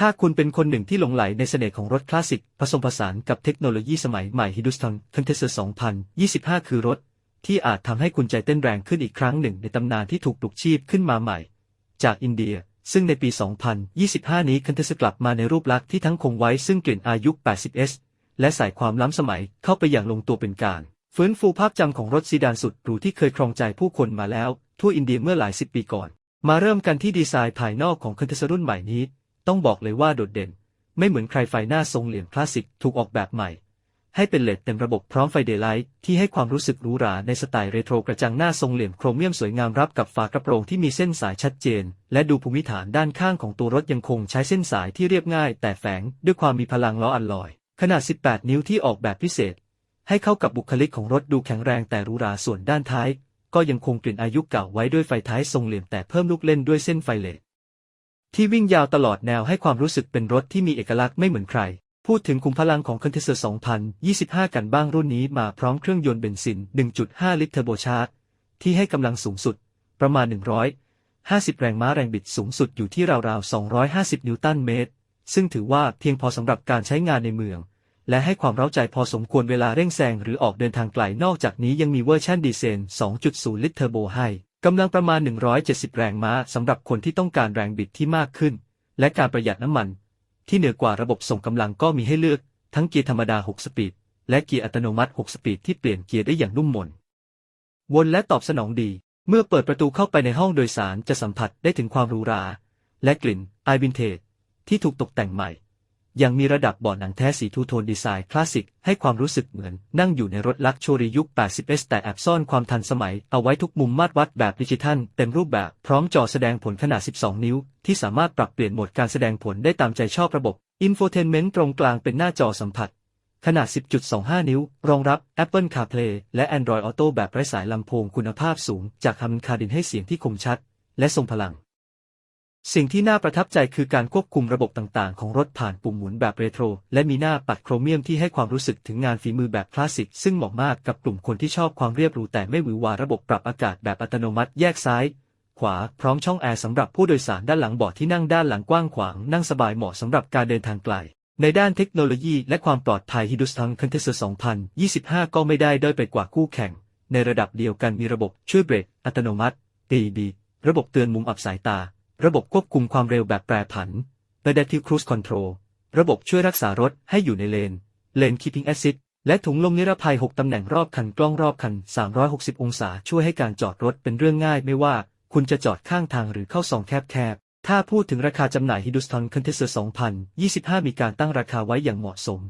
ถ้าคุณเป็นคนหนึ่งที่หลงไหลในเสน่ห์ของรถคลาสสิก ผสมผสานกับเทคโนโลยีสมัยใหม่ฮิดุสตันคันเทเซอร์2025 คือรถ ที่อาจทำให้คุณใจเต้นแรงขึ้นอีกครั้งหนึ่งในตำนานที่ถูกปลุกชีพขึ้นมาใหม่ จากอินเดีย ซึ่งในปี 2025 นี้คันเทเซกลับมาในรูปลักษณ์ที่ทั้งคงไว้ซึ่งกลิ่นอายุ 80s และใส่ความล้ำสมัยเข้าไปอย่างลงตัวเป็นการฟื้นฟูภาพจำของรถซีดานสุดหรูที่เคยครองใจผู้คนมาแล้ว ทั่วอินเดียเมื่อหลายสิบปีก่อน มาเริ่มกันที่ดีไซน์ภายนอกของคันเทเซรุ่นใหม่นี้ ต้องบอกเลยว่าโดดเด่น ไม่เหมือนใครไฟหน้าทรงเหลี่ยมคลาสสิกถูกออกแบบใหม่ ให้เป็นเลดเต็มระบบพร้อมไฟเดย์ไลท์ที่ให้ความรู้สึกหรูหราในสไตล์เรโทรกระจังหน้าทรงเหลี่ยมโครเมียมสวยงามรับกับฝากระโปรงที่มีเส้นสายชัดเจน และดูภูมิฐานด้านข้างของตัวรถยังคงใช้เส้นสายที่เรียบง่าย แต่แฝงด้วยความมีพลังล้ออัลลอย ขนาด 18 นิ้วที่ออกแบบพิเศษ ให้เข้ากับบุคลิกของรถดูแข็งแรงแต่หรูหราส่วนด้านท้าย ก็ยังคงกลิ่นอายุเก่าไว้ด้วยไฟท้ายทรงเหลี่ยมแต่เพิ่มลูกเล่นด้วยเส้นไฟเลด ที่วิ่งยาวตลอดแนวให้ความรู้สึกเป็นรถที่มีเอกลักษณ์ไม่เหมือนใคร พูดถึงขุมพลังของคันเทสเซอร์2025 กันบ้างรุ่นนี้มาพร้อมเครื่องยนต์เบนซิน 1.5 ลิตรเทอร์โบชาร์จที่ให้กำลังสูงสุด ประมาณ 150 แรงม้าแรงบิดสูงสุดอยู่ที่ราวๆ 250 นิวตันเมตร ซึ่งถือว่าเพียงพอสำหรับการใช้งานในเมือง และให้ความเร้าใจพอสมควรเวลาเร่งแซงหรือออกเดินทางไกลนอกจากนี้ยังมีเวอร์ชันดีเซล2.0 ลิตรเทอร์โบให้ กำลังประมาณ 170 แรงม้าสำหรับคนที่ต้องการแรงบิดที่มากขึ้น และการประหยัดน้ำมัน ที่เหนือกว่าระบบส่งกำลังก็มีให้เลือก ทั้งเกียร์ธรรมดา 6 สปีด และเกียร์อัตโนมัติ 6 สปีดที่เปลี่ยนเกียร์ได้อย่างนุ่มนวลวนและตอบสนองดี เมื่อเปิดประตูเข้าไปในห้องโดยสารจะสัมผัสได้ถึงความหรูหรา และกลิ่นไอวินเทจที่ถูกตกแต่งใหม่ ยังมีระดับเบาะหนังแท้สีทูโทนดีไซน์คลาสสิกให้ความรู้สึกเหมือนนั่งอยู่ในรถลักชัวรี่ยุค 80s แต่แอบซ่อนความทันสมัยเอาไว้ทุกมุมมาตรวัดแบบดิจิทัล เต็มรูปแบบพร้อมจอแสดงผลขนาด 12 นิ้ว ที่สามารถปรับเปลี่ยนโหมดการแสดงผลได้ตามใจชอบระบบ Infotainment ตรงกลางเป็นหน้าจอสัมผัส ขนาด 10.25 นิ้ว รองรับ Apple CarPlay และ Android Auto แบบไร้สายลำโพงคุณภาพสูง จากฮัมคาดินให้เสียงที่คมชัด และทรงพลัง สิ่งที่น่าประทับใจคือการควบคุมระบบต่างๆ ของรถผ่านปุ่มหมุนแบบเรโทร และมีหน้าปัดโครเมียมที่ให้ความรู้สึกถึงงานฝีมือแบบคลาสสิก ซึ่งเหมาะมากกับกลุ่มคนที่ชอบความเรียบหรูแต่ไม่หวือหวาระบบปรับอากาศแบบอัตโนมัติแยกซ้าย ขวาพร้อมช่องแอร์สำหรับผู้โดยสารด้านหลังเบาะที่นั่งด้านหลังกว้างขวางนั่งสบายเหมาะสำหรับการเดินทางไกล ในด้านเทคโนโลยีและความปลอดภัยฮิดุสตันคันเทเซอร์2025 ก็ไม่ได้ด้อยไปกว่าคู่แข่ง ในระดับเดียวกันมีระบบช่วยเบรกอัตโนมัติ AEB ระบบเตือนมุมอับสายตา ระบบควบคุมความเร็วแบบแปรผัน Adaptive Cruise Control ระบบช่วยรักษารถให้อยู่ในเลน Lane Keeping Assist และถุงลมนิรภัย 6 ตำแหน่งรอบคันกล้องรอบคัน 360 องศา ช่วยให้การจอดรถเป็นเรื่องง่าย ไม่ว่าคุณจะจอดข้างทางหรือเข้าซองแคบๆ ถ้าพูดถึงราคาจำหน่ายฮิดุสตันคันเทเซอร์2025 มีการตั้งราคาไว้อย่างเหมาะสม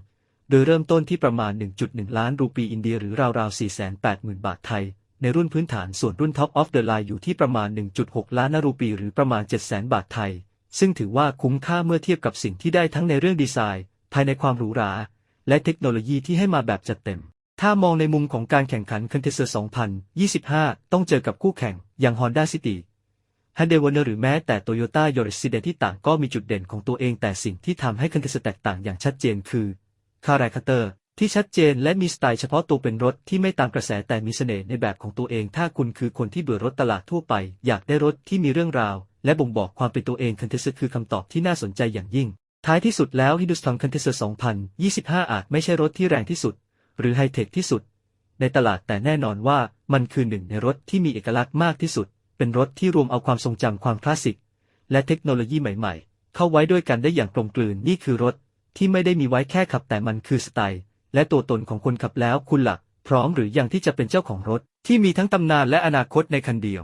โดยเริ่มต้นที่ประมาณ 1.1 ล้านรูปีอินเดียหรือราวๆ 480,000 บาทไทย ในรุ่นพื้นฐานส่วนรุ่น Top of the Line อยู่ที่ประมาณ 1.6 ล้านรูปีหรือประมาณ 700,000 บาทไทย ซึ่งถือว่าคุ้มค่าเมื่อเทียบกับสิ่งที่ได้ทั้งในเรื่องดีไซน์ ภายในความหรูหรา และเทคโนโลยีที่ให้มาแบบจัดเต็ม ถ้ามองในมุมของการแข่งขันคันเทเซอร์2025 ต้องเจอกับคู่แข่งอย่าง Honda City ฮันเดวเนอร์หรือแม้แต่โตโยต้ายอริสซีเดที่ต่างก็มีจุดเด่นของตัวเองแต่สิ่งที่ทำให้คันเทเซอร์แตกต่างอย่างชัดเจนคือคาแรคเตอร์ ที่ชัดเจนและมีสไตล์เฉพาะตัวเป็นรถที่ไม่ตามกระแสแต่มีเสน่ห์ในแบบของตัวเอง ถ้าคุณคือคนที่เบื่อรถตลาดทั่วไป อยากได้รถที่มีเรื่องราว และบ่งบอกความเป็นตัวเองคันเทเซอร์คือคำตอบที่น่าสนใจอย่างยิ่ง ท้ายที่สุดแล้วฮิดุสตันคันเทเซอร์2025 อาจไม่ใช่รถที่แรงที่สุด หรือไฮเทคที่สุด ในตลาดแต่แน่นอนว่ามันคือหนึ่งในรถที่มีเอกลักษณ์มากที่สุด เป็นรถที่รวมเอาความทรงจำความคลาสสิก และเทคโนโลยีใหม่ ๆ เข้าไว้ด้วยกันได้อย่างกลมกลืนนี่คือรถที่ไม่ได้มีไว้แค่ขับแต่มันคือสไตล์ และตัวตนของคนขับแล้วคุณหลักพร้อมหรือยังที่จะเป็นเจ้าของรถ ที่มีทั้งตำนานและอนาคตในคันเดียว